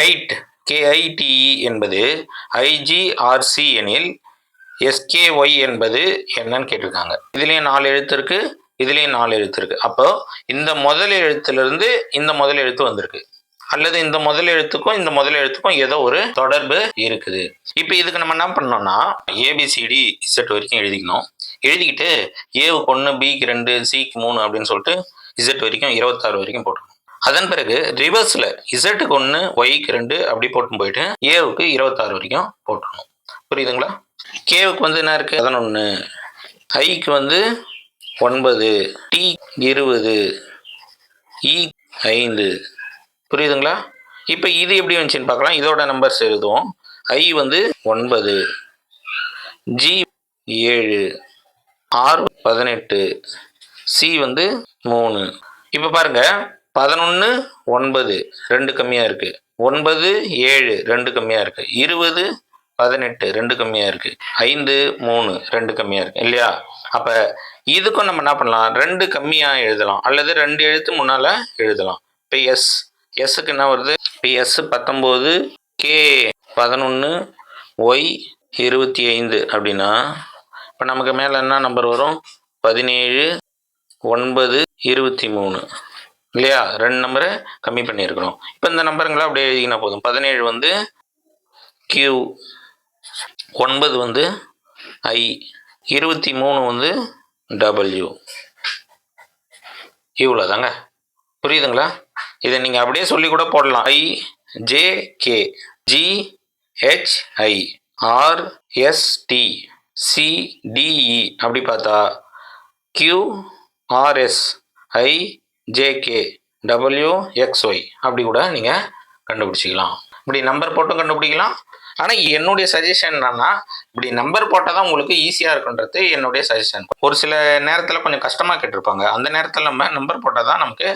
Guide KITE என்பது ஐஜிஆர்சி எனில் SKY என்பது என்னன்னு கேட்டிருக்காங்க. இதுலேயும் நாலு எழுத்து இருக்குது இதுலேயும் நாலு எழுத்து இருக்குது அப்போ இந்த முதல் எழுத்துலேருந்து இந்த முதல் எழுத்து வந்திருக்கு. அல்லது இந்த முதல் எழுத்துக்கும் இந்த முதல் எழுத்துக்கும் ஏதோ ஒரு தொடர்பு இருக்குது. இப்போ இதுக்கு நம்ம என்ன பண்ணோம்னா ஏபிசிடி இசட் வரைக்கும் எழுதிக்கணும். எழுதிக்கிட்டு ஏவுக்கு ஒன்று பிக்கு ரெண்டு சிக்கு மூணு அப்படின்னு சொல்லிட்டு இசட் வரைக்கும் இருபத்தாறு வரைக்கும் போட்டுக்கணும். அதன் பிறகு ரிவர்ஸில் இசட்டுக்கு ஒன்று ஒய்க்கு ரெண்டு அப்படி போட்டு போயிட்டு ஏவுக்கு இருபத்தாறு வரைக்கும் போட்டுடணும். புரியுதுங்களா? கேவுக்கு வந்து என்ன இருக்குது பதினொன்று ஐக்கு வந்து ஒன்பது. டி இருபது. இ ஐந்து. புரியுதுங்களா? இப்போ இது எப்படி வந்துச்சுன்னு பார்க்கலாம். இதோட நம்பர்ஸ் எழுதுவோம். ஐ வந்து ஒன்பது. ஜி ஏழு. ஆர் பதினெட்டு. சி வந்து மூணு. இப்போ பாருங்கள் பதினொன்று ஒன்பது. ரெண்டு கம்மியாக இருக்குது ஒன்பது ஏழு. ரெண்டு கம்மியாக இருக்குது இருபது பதினெட்டு. ரெண்டு கம்மியாக இருக்குது ஐந்து மூணு. ரெண்டு கம்மியாக இருக்குது இல்லையா? அப்போ இதுக்கும் நம்ம என்ன பண்ணலாம்? ரெண்டு கம்மியாக எழுதலாம். அல்லது ரெண்டு எழுத்து முன்னால் எழுதலாம். இப்போ எஸ் எஸ்ஸுக்கு என்ன வருது? இப்போ எஸ் பத்தொம்போது கே பதினொன்று ஒய் இருபத்தி ஐந்து அப்படின்னா இப்போ நமக்கு மேலே என்ன நம்பர் வரும்? பதினேழு ஒன்பது இருபத்தி மூணு. இல்லையா? ரெண்டு நம்பரை கம்மி பண்ணியிருக்கணும். இப்போ இந்த நம்பருங்களை அப்படியே எழுதினா போதும். பதினேழு வந்து கியூ ஒன்பது வந்து ஐ இருபத்தி மூணு வந்து டபிள்யூ இவ்வளோதாங்க புரியுதுங்களா? இதை நீங்கள் அப்படியே சொல்லி கூட போடலாம். I J K G H I R S T C T E அப்படி பார்த்தா Q R S I J K W X Y அப்படி கூட நீங்கள் கண்டுபிடிச்சிக்கலாம். இப்படி நம்பர் போட்டும் கண்டுபிடிக்கலாம். ஆனால் என்னுடைய சஜஷன் என்னன்னா இப்படி நம்பர் போட்டால் தான் உங்களுக்கு ஈஸியாக இருக்குன்றது என்னுடைய சஜஷன் ஒரு சில நேரத்தில் கொஞ்சம் கஷ்டமாக கேட்டிருப்பாங்க. அந்த நேரத்தில் நம்ம நம்பர் போட்டால் தான் நமக்கு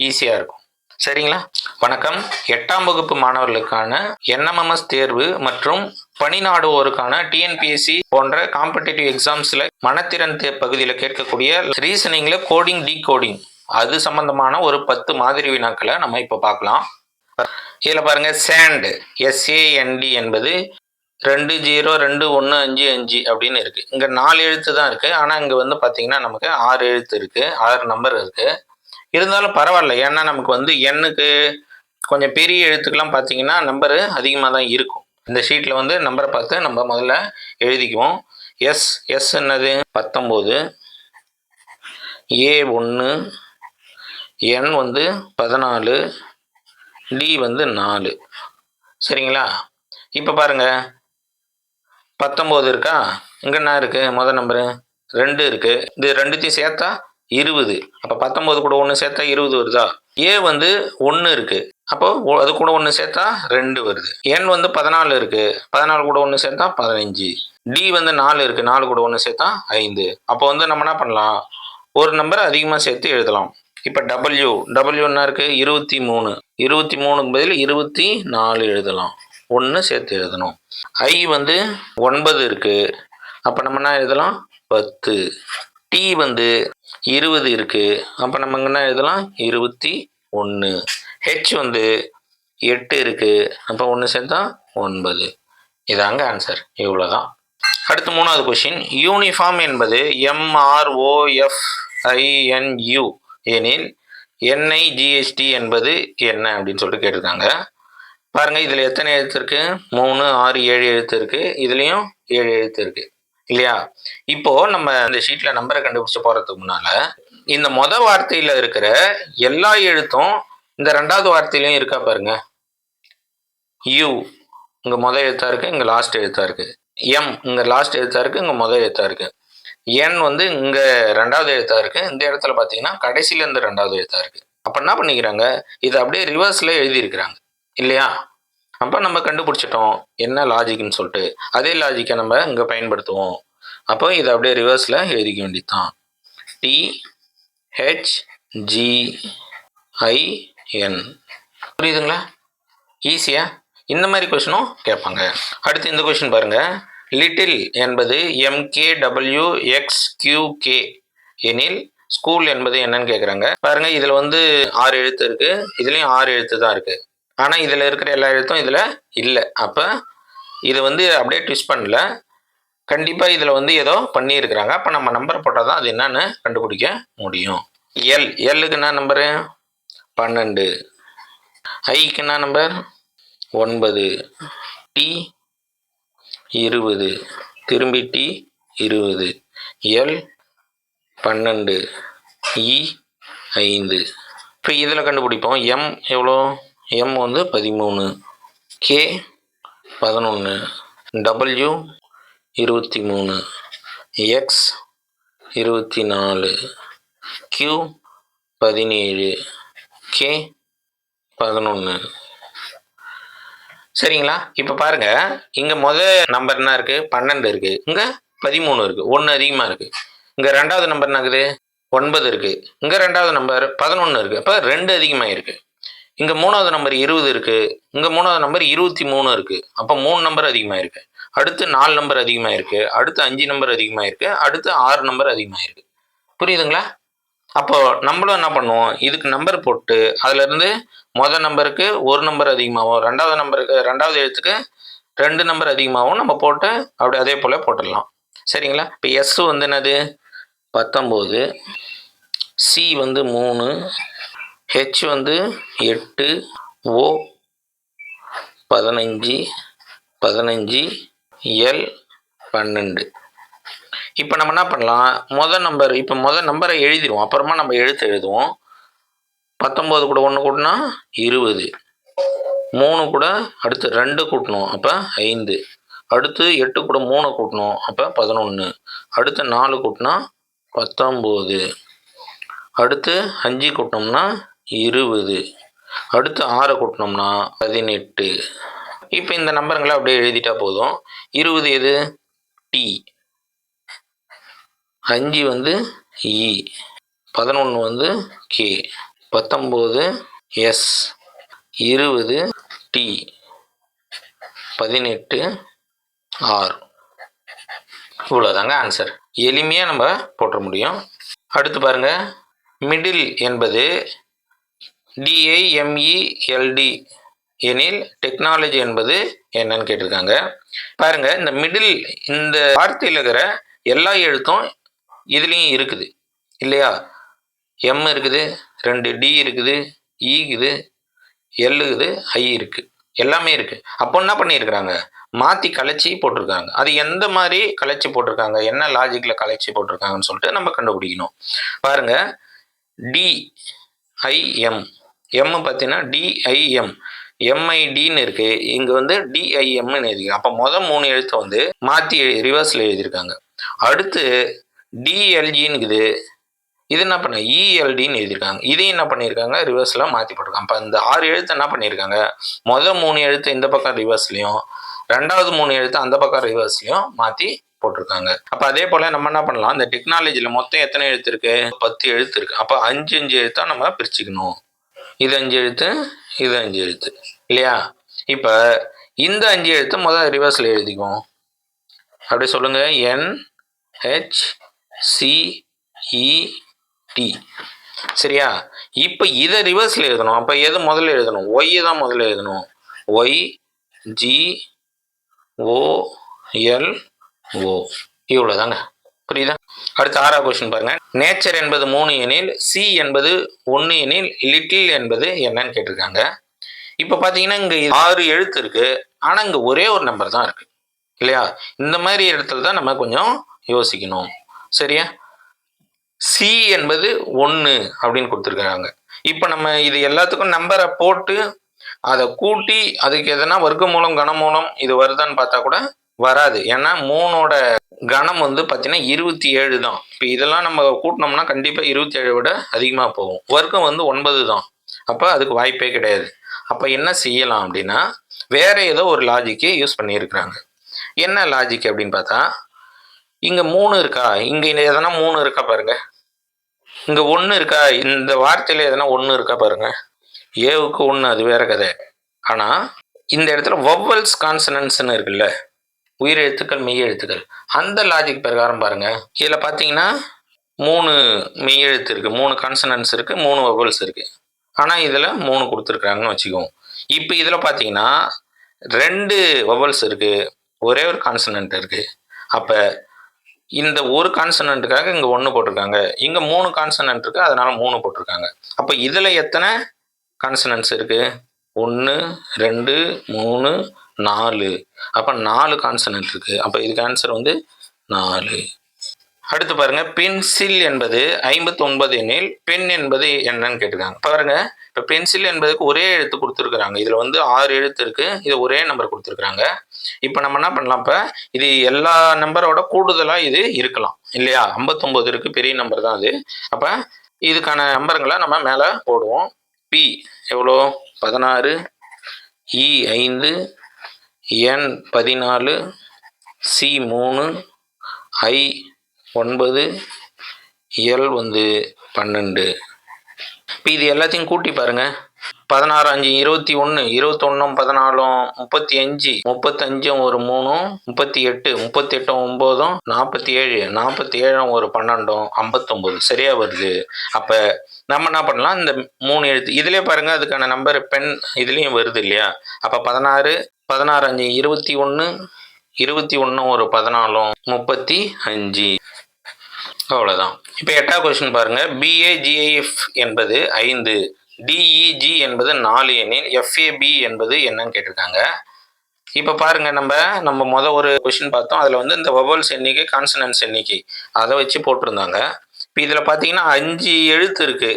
ஈஸியாக இருக்கும். சரிங்களா? வணக்கம். எட்டாம் வகுப்பு மாணவர்களுக்கான என்எம்எம்எஸ் தேர்வு மற்றும் பணி நாடுவோருக்கான டிஎன்பிஎஸ்சி போன்ற காம்படிட்டிவ் எக்ஸாம்ஸில் மனத்திறன் தே பகுதியில் கேட்கக்கூடிய ரீசனிங்கில் கோடிங் டீ கோடிங் அது சம்பந்தமான ஒரு பத்து மாதிரி வினாக்களை நம்ம இப்போ பார்க்கலாம். இதில் பாருங்க சேண்டு எஸ்ஏஎன்டி என்பது ரெண்டு ஜீரோ ரெண்டு ஒன்று அஞ்சு அஞ்சு அப்படின்னு இருக்குது இங்கே நாலு எழுத்து தான் இருக்குது ஆனால் இங்கே வந்து பார்த்தீங்கன்னா நமக்கு ஆறு எழுத்து இருக்குது ஆறு நம்பர் இருக்குது இருந்தாலும் பரவாயில்ல. ஏன்னா நமக்கு வந்து எண்ணுக்கு கொஞ்சம் பெரிய எழுத்துக்கெல்லாம் பார்த்தீங்கன்னா நம்பரு அதிகமாக தான் இருக்கும். இந்த ஷீட்டில் வந்து நம்பரை பார்த்து நம்ம முதல்ல எழுதிக்குவோம். எஸ் எஸ் என்னது? பத்தொம்போது. ஏ ஒன்று என் வந்து பதினாலு டி வந்து நாலு. சரிங்களா? இப்போ பாருங்கள் பத்தொம்போது இருக்கா? இங்கே என்ன இருக்குது முதல் நம்பரு ரெண்டு இருக்குது இது ரெண்டுத்தையும் சேர்த்தா இருபது. அப்போ பத்தொம்போது கூட ஒன்று சேர்த்தா இருபது வருதா? ஏ வந்து ஒன்று இருக்குது அப்போ அது கூட ஒன்று சேர்த்தா ரெண்டு வருது. என் வந்து பதினாலு இருக்குது பதினாலு கூட ஒன்று சேர்த்தா பதினஞ்சு. டி வந்து நாலு இருக்குது நாலு கூட ஒன்று சேர்த்தா ஐந்து. அப்போ வந்து நம்ம என்ன பண்ணலாம்? ஒரு நம்பர் அதிகமாக சேர்த்து எழுதலாம். இப்போ டபுள்யூ டபுள்யூன்னா என்ன இருக்குது இருபத்தி மூணு. இருபத்தி மூணுக்கு பதில் இருபத்தி நாலு எழுதலாம். ஒன்று சேர்த்து எழுதணும். ஐ வந்து ஒன்பது இருக்குது அப்போ நம்ம என்ன எழுதலாம்? பத்து. டி வந்து இருபது இருக்குது அப்போ நம்ம என்ன எழுதலாம்? இருபத்தி ஒன்று ஹெச் வந்து எட்டு இருக்குது அப்போ ஒன்று சேர்த்தா ஒன்பது. இதாங்க ஆன்சர் இவ்வளோதான் அடுத்து மூணாவது கொஷின் யூனிஃபார்ம் என்பது எம்ஆர்ஓஎஃப்ஐஎன்யூ எனில் என்ஐஜிஎஸ்டி என்பது என்ன அப்படின்னு சொல்லிட்டு கேட்டிருக்காங்க. பாருங்க இதில் எத்தனை எழுத்து இருக்கு? மூணு ஆறு ஏழு எழுத்து இருக்கு. இதுலேயும் ஏழு எழுத்து இருக்கு. இல்லையா? இப்போ நம்ம இந்த ஷீட்ல நம்பரை கண்டுபிடிச்சு போறதுக்கு முன்னால இந்த மொத வார்த்தையில இருக்கிற எல்லா எழுத்தும் இந்த ரெண்டாவது வார்த்தையிலையும் இருக்கா பாருங்க. யூ இங்க மொதல் எழுத்தா இருக்கு இங்க லாஸ்ட் எழுத்தா இருக்கு. எம் இங்க லாஸ்ட் எழுத்தா இருக்கு இங்க மொதல் எழுத்தா இருக்கு. என் வந்து இங்கே ரெண்டாவது எழுத்தாக இருக்குது இந்த இடத்துல பார்த்தீங்கன்னா கடைசியிலேருந்து ரெண்டாவது எழுத்தாக இருக்குது அப்போ என்ன பண்ணிக்கிறாங்க? இதை அப்படியே ரிவர்ஸில் எழுதியிருக்கிறாங்க. இல்லையா? அப்போ நம்ம கண்டுபிடிச்சிட்டோம். என்ன லாஜிக்னு சொல்லிட்டு. அதே லாஜிக்கை நம்ம இங்கே பயன்படுத்துவோம். அப்போ இதை அப்படியே ரிவர்ஸில் எழுதிக்க வேண்டியதுதான். T H G I N புரியுதுங்களா? ஈஸியா இந்த மாதிரி கொஷினும் கேட்பாங்க. அடுத்து இந்த கொஷின் பாருங்கள் லிட்டில் என்பது M K W X Q K எனில் ஸ்கூல் என்பது என்னன்னு கேட்குறாங்க பாருங்க இதில் வந்து ஆறு எழுத்து இருக்கு. இதுலேயும் ஆறு எழுத்து தான் இருக்கு. ஆனால் இதில் இருக்கிற எல்லா எழுத்தும் இதில் இல்லை. அப்போ இது வந்து அப்படியே ட்விஸ்ட் பண்ணல. கண்டிப்பாக இதில் வந்து ஏதோ பண்ணியிருக்கிறாங்க. அப்போ நம்ம நம்பர் போட்டால் தான் அது என்னன்னு கண்டுபிடிக்க முடியும். எல் எல்லுக்கு என்ன நம்பரு பன்னெண்டு. ஐக்கு என்ன நம்பர் ஒன்பது. டி இருபது. திரும்பி டி இருபது. எல் பன்னெண்டு. இ ஐந்து. இப்போ இதில் கண்டுபிடிப்போம். எம் எவ்வளோ? எம் வந்து பதிமூணு. கே பதினொன்று டபிள்யூ இருபத்தி மூணு எக்ஸ் இருபத்தி நாலு கியூ பதினேழு. கே பதினொன்று சரிங்களா? இப்போ பாருங்க. இங்கே முதல் நம்பர் என்ன இருக்கு? பன்னெண்டு இருக்கு. இங்கே பதிமூணு இருக்கு. ஒன்று அதிகமாக இருக்கு. இங்கே ரெண்டாவது நம்பர் என்ன ஒன்பது இருக்கு. இங்கே ரெண்டாவது நம்பர் பதினொன்று இருக்கு. அப்போ ரெண்டு அதிகமாக இருக்கு. இங்கே மூணாவது நம்பர் இருபது இருக்கு. இங்கே மூணாவது நம்பர் இருபத்தி மூணு இருக்கு. அப்போ மூணு நம்பர் அதிகமாக இருக்கு. அடுத்து நாலு நம்பர் அதிகமாக இருக்கு. அடுத்து அஞ்சு நம்பர் அதிகமாக இருக்கு. அடுத்து ஆறு நம்பர் அதிகமாக இருக்கு. புரியுதுங்களா? அப்போ நம்மளும் என்ன பண்ணுவோம்? இதுக்கு நம்பர் போட்டு அதுலேருந்து மொதல் நம்பருக்கு ஒரு நம்பர் அதிகமாகவும் ரெண்டாவது நம்பருக்கு ரெண்டாவது எழுத்துக்கு ரெண்டு நம்பர் அதிகமாகவும் நம்ம போட்டு அப்படி அதே போல் போட்டுடலாம். சரிங்களா? இப்போ எஸ் வந்து என்னது? பத்தொம்போது. சி வந்து மூணு. ஹெச் வந்து எட்டு. ஓ பதினஞ்சு. பதினஞ்சு. எல் பன்னெண்டு. இப்போ நம்ம என்ன பண்ணலாம்? முதல் நம்பர் இப்போ முதல் நம்பரை எழுதிடுவோம். அப்புறமா நம்ம எழுத்து எழுதுவோம். பத்தொம்போது கூட ஒன்று கூட்டினா இருபது. மூணு கூட அடுத்து ரெண்டு கூட்டணும் அப்போ ஐந்து. அடுத்து எட்டு கூட மூணு கூட்டணும் அப்போ பதினொன்று அடுத்து நாலு கூட்டினா பத்தொம்போது. அடுத்து அஞ்சு கூட்டினோம்னா இருபது. அடுத்து ஆறு கூட்டினோம்னா பதினெட்டு. இப்போ இந்த நம்பருங்களை அப்படியே எழுதிட்டா போதும். இருபது எது? டி. அஞ்சு வந்து இ. பதினொன்று வந்து கே. பத்தொம்போது எஸ் இருபது டி பதினெட்டு ஆர் இவ்வளோதாங்க ஆன்சர் எளிமையாக நம்ம போட்டுற முடியும். அடுத்து பாருங்க. மிடில் என்பது டிஐஎம்இஎல்டி எனில் டெக்னாலஜி என்பது என்னன்னு கேட்டிருக்காங்க. பாருங்க இந்த மிடில் இந்த வார்த்தையில் இருக்கிற எல்லா எழுத்தும் இதுலேயும் இருக்குது. இல்லையா? எம் இருக்குது. ரெண்டு டி இருக்குது இ இருக்குது எல் இருக்குது ஐ இருக்குது எல்லாமே இருக்குது அப்போ என்ன பண்ணியிருக்கிறாங்க? மாற்றி கலைச்சி போட்டிருக்காங்க. அது எந்த மாதிரி கலைச்சி போட்டிருக்காங்க? என்ன லாஜிக்கில் கலைச்சி போட்டிருக்காங்கன்னு சொல்லிட்டு நம்ம கண்டுபிடிக்கணும். பாருங்க. டிஐஎம் எம் பார்த்தீங்கன்னா டிஐஎம் எம்ஐடின்னு இருக்கு. இங்கே வந்து டிஐஎம்னு எழுதிருக்காங்க அப்போ மொதல் மூணு எழுத்தை வந்து மாற்றி ரிவர்ஸில் எழுதியிருக்காங்க. அடுத்து டிஎல்ஜின்னு இது என்ன பண்ண இஎல்டின்னு எழுதியிருக்காங்க. இதையும் என்ன பண்ணியிருக்காங்க? ரிவர்ஸில் மாற்றி போட்டிருக்காங்க. அப்போ இந்த ஆறு எழுத்து என்ன பண்ணியிருக்காங்க? மொதல் மூணு எழுத்து இந்த பக்கம் ரிவர்ஸ்லையும் ரெண்டாவது மூணு எழுத்து அந்த பக்கம் ரிவர்ஸ்லையும் மாற்றி போட்டிருக்காங்க. அப்போ அதே போல் நம்ம என்ன பண்ணலாம்? இந்த டெக்னாலஜியில் மொத்தம் எத்தனை எழுத்து இருக்கு? பத்து எழுத்து இருக்கு. அப்போ அஞ்சு அஞ்சு எழுத்தாக நம்ம பிரிச்சுக்கணும். இது அஞ்சு எழுத்து இது அஞ்சு எழுத்து. இல்லையா? இப்போ இந்த அஞ்சு எழுத்து முதல் ரிவர்ஸில் எழுதிக்குவோம். அப்படியே சொல்லுங்கள் N H C E e, T சரியா? இப்போ இதை ரிவர்ஸில் எழுதணும். அப்போ எது முதல்ல எழுதணும்? ஒய் தான் முதல்ல எழுதணும். Y G O L O இவ்வளோதாங்க புரியுதா? அடுத்து ஆறாவது கொஸ்டின் பாருங்க. நேச்சர் என்பது மூணு எனில் சி என்பது ஒன்று எனில் லிட்டில் என்பது என்னன்னு கேட்டிருக்காங்க. இப்போ பார்த்தீங்கன்னா இங்கே ஆறு எழுத்து இருக்கு. ஆனால் இங்கே ஒரே ஒரு நம்பர் தான் இருக்கு. இல்லையா? இந்த மாதிரி இடத்துல தான் நம்ம கொஞ்சம் யோசிக்கணும். சரியா? சி என்பது ஒன்று அப்படின்னு கொடுத்துருக்காங்க. இப்போ நம்ம இது எல்லாத்துக்கும் நம்பரை போட்டு அதை கூட்டி அதுக்கு எதனா வர்க்க மூலம் கனமூலம் இது வருதான்னு பார்த்தா கூட வராது. ஏன்னா மூணோட கணம் வந்து பார்த்தீங்கன்னா இருபத்தி ஏழு தான். இப்போ இதெல்லாம் நம்ம கூட்டினோம்னா கண்டிப்பாக இருபத்தி ஏழை விட அதிகமாக போகும். வர்க்கம் வந்து ஒன்பது தான். அப்போ அதுக்கு வாய்ப்பே கிடையாது. அப்போ என்ன செய்யலாம் அப்படின்னா வேற ஏதோ ஒரு லாஜிக்கை யூஸ் பண்ணியிருக்கிறாங்க. என்ன லாஜிக் அப்படின்னு பார்த்தா இங்கே மூணு இருக்கா? இங்கே எதனா மூணு இருக்கா பாருங்க. இங்கே ஒன்று இருக்கா? இந்த வார்த்தையில் எதனா ஒன்று இருக்கா பாருங்க. ஏவுக்கு ஒன்று அது வேற கதை. ஆனால் இந்த இடத்துல வவ்வல்ஸ் கான்சனன்ஸ்னு இருக்குல்ல. உயிர் எழுத்துக்கள் மெய் எழுத்துக்கள். அந்த லாஜிக் பிரகாரம் பாருங்க. இதில் பார்த்தீங்கன்னா மூணு மெய் எழுத்து இருக்குது மூணு கான்சனன்ஸ் இருக்குது மூணு வவ்வல்ஸ் இருக்குது ஆனால் இதில் மூணு கொடுத்துருக்காங்கன்னு வச்சுக்குவோம். இப்போ இதில் பார்த்தீங்கன்னா ரெண்டு வவ்வல்ஸ் இருக்குது ஒரே ஒரு கான்சனன்ட் இருக்குது அப்போ இந்த ஒரு கான்சனண்ட்டுக்காக இங்கே ஒன்று போட்டிருக்காங்க. இங்கே மூணு கான்சனண்ட் இருக்குது அதனால் மூணு போட்டிருக்காங்க. அப்போ இதில் எத்தனை கான்சனன்ட்ஸ் இருக்குது ஒன்று ரெண்டு மூணு நாலு. அப்போ நாலு கான்சனன்ட் இருக்குது அப்போ இதுக்கு ஆன்சர் வந்து நாலு. அடுத்து பாருங்க பென்சில் என்பது ஐம்பத்தி ஒன்பது எனில் பென் என்பது என்னன்னு கேட்டிருக்காங்க. பாருங்க இப்போ பென்சில் என்பதுக்கு ஒரே எழுத்து கொடுத்துருக்குறாங்க. இதில் வந்து ஆறு எழுத்து இருக்கு இது ஒரே நம்பர் கொடுத்துருக்குறாங்க. இப்போ நம்ம என்ன பண்ணலாம் இப்போ இது எல்லா நம்பரோட கூடுதலாக இது இருக்கலாம் இல்லையா? ஐம்பத்தொம்போது இருக்கு பெரிய நம்பர் தான் அது. அப்போ இதுக்கான நம்பருங்களை நம்ம மேலே போடுவோம். பி எவ்வளோ? பதினாறு இ ஐந்து என் பதினாலு சி மூணு ஐ ஒன்பது எல் வந்து பன்னெண்டு. இப்போ இது எல்லாத்தையும் கூட்டி பாருங்கள் பதினாறு அஞ்சு இருபத்தி ஒன்று இருபத்தொன்னும் பதினாலும் முப்பத்தி அஞ்சு முப்பத்தஞ்சும் ஒரு மூணும் முப்பத்தி எட்டு முப்பத்தி எட்டும் ஒம்போதும் நாற்பத்தி ஏழு நாற்பத்தி ஏழும் ஒரு பன்னெண்டும் ஐம்பத்தொம்போது. சரியா வருது? அப்போ நம்ம என்ன பண்ணலாம்? இந்த மூணு எழுத்து. இதுலேயே பாருங்கள் அதுக்கான நம்பர் பென் இதுலேயும் வருது இல்லையா? அப்போ பதினாறு பதினாறு அஞ்சு இருபத்தி ஒன்று இருபத்தி ஒன்றும் ஒரு பதினாலும் முப்பத்தி அஞ்சு. அவ்வளோதான் இப்போ எட்டாவது கொஸ்டின் பாருங்க. பிஏஜிஐஎஃப் என்பது ஐந்து டிஇஜி என்பது நாலு எண்ணில் எஃப்ஏபி என்பது என்னன்னு கேட்டிருக்காங்க. இப்போ பாருங்க நம்ம நம்ம மொதல் ஒரு கொஷின் பார்த்தோம். அதில் வந்து இந்த வவல்ஸ் எண்ணிக்கை கான்சனன்ஸ் எண்ணிக்கை அதை வச்சு போட்டிருந்தாங்க. இப்போ இதில் பார்த்தீங்கன்னா அஞ்சு எழுத்து இருக்கு.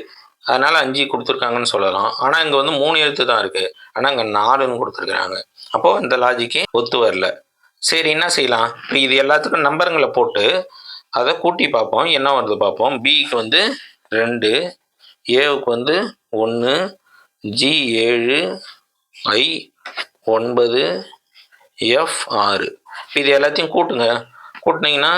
அதனால அஞ்சு கொடுத்துருக்காங்கன்னு சொல்லலாம். ஆனால் இங்கே வந்து மூணு எழுத்து தான் இருக்கு. ஆனால் இங்கே நாலுன்னு கொடுத்துருக்குறாங்க. அப்போது இந்த லாஜிக்கு ஒத்து வரல. சரி என்ன செய்யலாம்? இப்போ இது எல்லாத்துக்கும் நம்பருங்களை போட்டு அதை கூட்டி பார்ப்போம். என்ன வருது பார்ப்போம். பிக்கு வந்து ரெண்டு ஏவுக்கு வந்து ஒன்று ஜி ஏழு ஐ ஒன்பது எஃப் ஆறு. இது எல்லாத்தையும் கூட்டுங்க. கூட்டினீங்கன்னா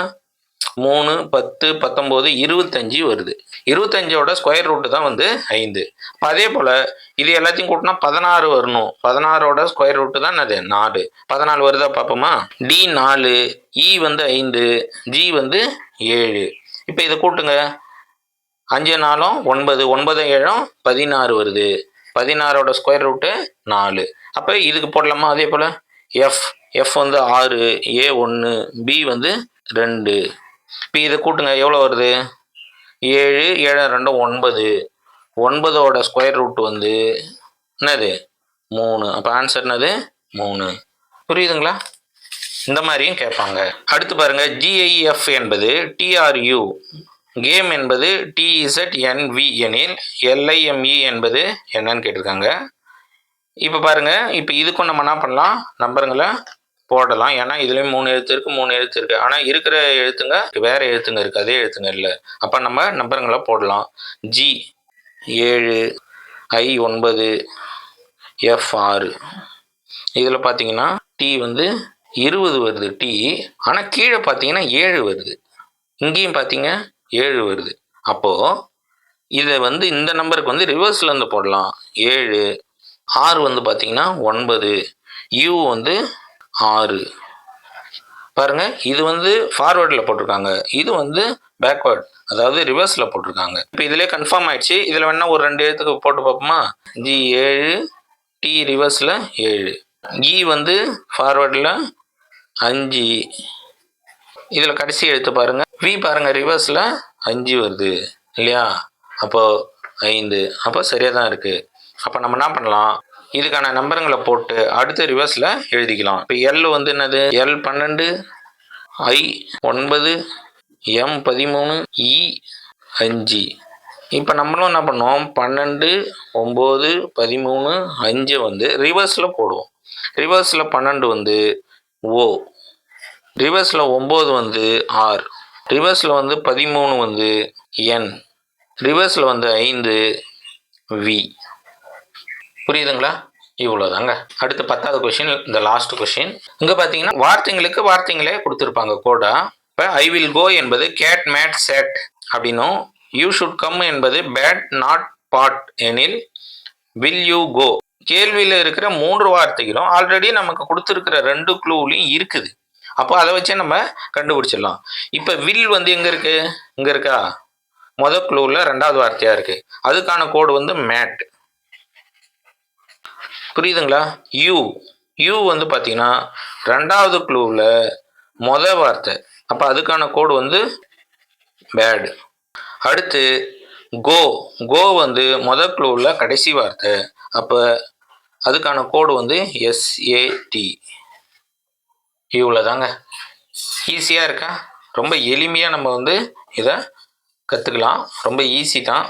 மூணு பத்து பத்தொம்போது இருபத்தஞ்சி வருது. இருபத்தஞ்சோட ஸ்கொயர் ரூட்டு தான் வந்து ஐந்து. அதே போல் இது எல்லாத்தையும் கூட்டினா பதினாறு வரணும். பதினாறோட ஸ்கொயர் ரூட்டு தான் அது நாலு. பதினாலு வருதா பார்ப்போமா டி நாலு இ வந்து ஐந்து ஜி வந்து ஏழு. இப்போ இதை கூட்டுங்க. அஞ்சு நாலும் ஒன்பது. ஒன்பது ஏழும் பதினாறு வருது. பதினாறோட ஸ்கொயர் ரூட்டு நாலு. அப்போ இதுக்கு போடலாமா? அதே போல் எஃப் எஃப் வந்து ஆறு ஏ ஒன்று பி வந்து ரெண்டு. இப்போ இதை கூட்டுங்க எவ்வளோ வருது? ஏழு ஏழு ரெண்டு ஒன்பது. ஒன்பதோட ஸ்கொயர் ரூட் வந்து என்னது? மூணு. அப்போ ஆன்சர் என்னது? மூணு. புரியுதுங்களா? இந்த மாதிரியும் கேட்பாங்க. அடுத்து பாருங்க ஜிஐஎஃப் என்பது டிஆர்யூ கேம் என்பது டிஇசட் என்வி எனில் எல்ஐஎம்இ என்பது என்னன்னு கேட்டிருக்காங்க. இப்போ பாருங்க இப்போ இதுக்கும் நம்ம என்ன பண்ணலாம்? நம்பருங்களை போடலாம். ஏன்னா இதுலேயும் மூணு எழுத்து இருக்குது மூணு எழுத்து இருக்குது ஆனால் இருக்கிற எழுத்துங்க வேற எழுத்துங்க இருக்குது அதே எழுத்துங்க இல்லை. அப்போ நம்ம நம்பருங்களை போடலாம். ஜி ஏழு ஐ ஒன்பது எஃப் ஆறு. இதில் பார்த்தீங்கன்னா டி வந்து இருபது வருது டி ஆனால் கீழே பார்த்தீங்கன்னா ஏழு வருது. இங்கேயும் பார்த்தீங்க ஏழு வருது. அப்போது இதை வந்து இந்த நம்பருக்கு வந்து ரிவர்ஸில் இருந்து போடலாம். ஏழு ஆறு வந்து பார்த்தீங்கன்னா ஒன்பது. யூ வந்து ஆறு. பாருங்க இது வந்து ஃபார்வேர்டில் போட்டிருக்காங்க. இது வந்து பேக்வேர்ட் அதாவது ரிவர்ஸில் போட்டிருக்காங்க. இப்போ இதிலே கன்ஃபார்ம் ஆயிடுச்சு. இதில் வேணா ஒரு ரெண்டு எழுத்துக்கு போட்டு பார்ப்போமா? ஜி ஏழு டி ரிவர்ஸில் ஏழு. இ வந்து ஃபார்வேர்டில் அஞ்சு. இதில் கடைசி எழுத்து பாருங்கள் வி பாருங்கள் ரிவர்ஸில் அஞ்சு வருது. இல்லையா? அப்போது ஐந்து. அப்போ சரியாக தான் இருக்குது அப்போ நம்ம என்ன பண்ணலாம்? இதுக்கான நம்பருங்களை போட்டு அடுத்த ரிவர்ஸில் எழுதிக்கலாம். இப்போ எல் வந்து என்னது? எல் பன்னெண்டு ஐ ஒன்பது எம் பதிமூணு இ அஞ்சு. இப்போ நம்மளும் என்ன பண்ணுவோம்? பன்னெண்டு ஒம்பது பதிமூணு அஞ்சு வந்து ரிவர்ஸில் போடுவோம். ரிவர்ஸில் பன்னெண்டு வந்து ஓ ரிவர்ஸில் ஒம்பது வந்து ஆர் ரிவர்ஸில் வந்து பதிமூணு வந்து என் ரிவர்ஸில் வந்து ஐந்து வி புரியுதுங்களா? இவ்வளோதாங்க அடுத்து பத்தாவது கொஷின் இந்த லாஸ்ட் கொஷின் இங்கே பார்த்தீங்கன்னா வார்த்தைங்களுக்கு வார்த்தைங்களே கொடுத்துருப்பாங்க கோடா. இப்போ ஐ வில் கோ என்பது கேட் மேட் செட் அப்படின்னும் யூ ஷுட் கம் என்பது பேட் நாட் பாட் எனில் வில் யூ கோ கேள்வியில் இருக்கிற மூன்று வார்த்தைகளும் ஆல்ரெடி நமக்கு கொடுத்துருக்கிற ரெண்டு க்ளூலையும் இருக்குது. அப்போ அதை வச்சே நம்ம கண்டுபிடிச்சிடலாம். இப்போ வில் வந்து எங்கே இருக்குது இங்கே இருக்கா? மொதல் க்ளூவில் ரெண்டாவது வார்த்தையாக இருக்குது அதுக்கான கோடு வந்து மேட் புரியுதுங்களா? யூ யூ வந்து பார்த்தீங்கன்னா ரெண்டாவது க்ளூவில் மொத வார்த்தை. அப்போ அதுக்கான கோடு வந்து பேடு அடுத்து கோ கோ வந்து மொத க்ளூவில் கடைசி வார்த்தை. அப்போ அதுக்கான கோடு வந்து எஸ்ஏடி இவ்வளோ தாங்க ஈஸியாக இருக்கா? ரொம்ப எளிமையாக நம்ம வந்து இதை கற்றுக்கலாம் ரொம்ப ஈஸி தான்.